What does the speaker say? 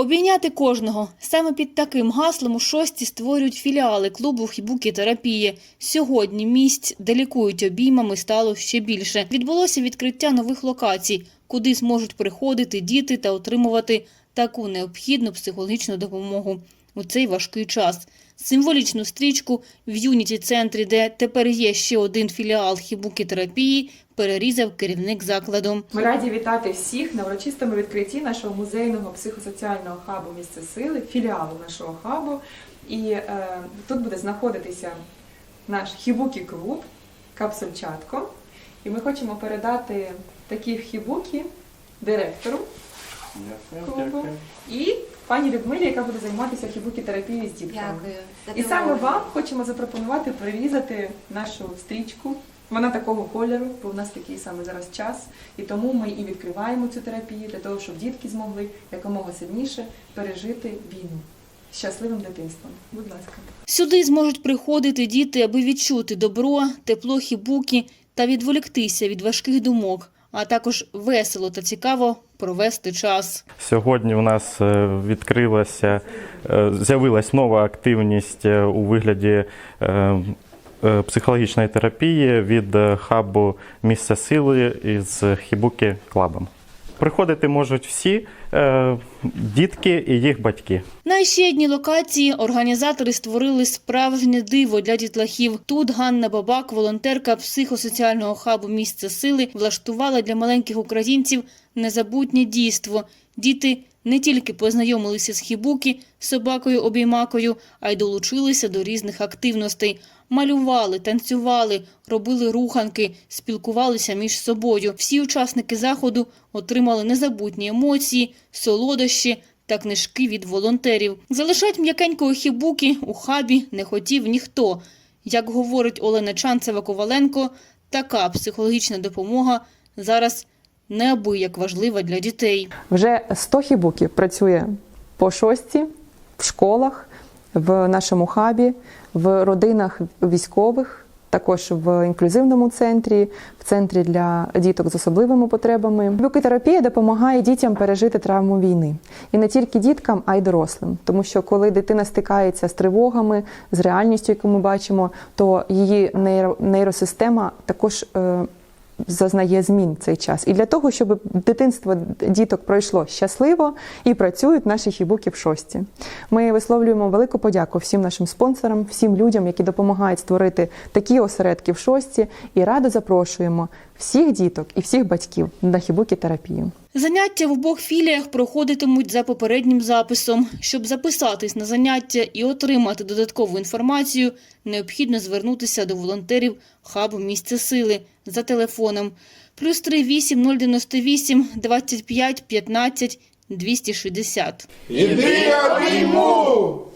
Обійняти кожного саме під таким гаслом у шості створюють філіали клубу хібукі терапії. Сьогодні місць, де лікують обіймами, стало ще більше. Відбулося відкриття нових локацій, куди зможуть приходити діти та отримувати таку необхідну психологічну допомогу у цей важкий час. Символічну стрічку в юніті центрі, де тепер є ще один філіал хібукі терапії, перерізав керівник закладу. Ми раді вітати всіх на урочистому відкритті нашого музейного психосоціального хабу місце сили, філіалу нашого хабу. І е, тут буде знаходитися наш хібукі клуб Капсульчатко. І ми хочемо передати такі хібукі директору клубу і пані Людмилі, яка буде займатися хібукі терапією з дітками. Дякую. І саме вам хочемо запропонувати прирізати нашу стрічку. Вона такого кольору, бо в нас такий саме зараз час. І тому ми і відкриваємо цю терапію для того, щоб дітки змогли якомога сильніше пережити війну щасливим дитинством. Будь ласка. Сюди зможуть приходити діти, аби відчути добро, тепло хібуки та відволіктися від важких думок, а також весело та цікаво провести час. Сьогодні у нас е, відкрилася, з'явилася з'явилась нова активність е, у вигляді е, е, психологічної терапії від е, хабу місця сили із Хібуки Клабом. Приходити можуть всі е, дітки і їх батьки. На ще одній локації організатори створили справжнє диво для дітлахів. Тут Ганна Бабак, волонтерка психосоціального хабу «Місце сили, влаштувала для маленьких українців незабутнє дійство. Діти не тільки познайомилися з хібуки, собакою обіймакою, а й долучилися до різних активностей. Малювали, танцювали, робили руханки, спілкувалися між собою. Всі учасники заходу отримали незабутні емоції, солодощі та книжки від волонтерів. Залишать м'якенької хібуки у хабі не хотів ніхто. Як говорить Олена Чанцева-Коваленко, така психологічна допомога зараз неабияк важлива для дітей. Вже 100 хібуків працює по шості, в школах, в нашому хабі, в родинах військових, також в інклюзивному центрі, в центрі для діток з особливими потребами. Бюкотерапія допомагає дітям пережити травму війни. І не тільки діткам, а й дорослим. Тому що коли дитина стикається з тривогами, з реальністю, яку ми бачимо, то її нейро, нейросистема також. Зазнає змін цей час. І для того, щоб дитинство діток пройшло щасливо і працюють наші хібуки в шості. Ми висловлюємо велику подяку всім нашим спонсорам, всім людям, які допомагають створити такі осередки в шості, і радо запрошуємо всіх діток і всіх батьків на хібуки терапію. Заняття в обох філіях проходитимуть за попереднім записом. Щоб записатись на заняття і отримати додаткову інформацію, необхідно звернутися до волонтерів хабу «Місце сили» за телефоном плюс 38 098 25 15 260. Іди обійму!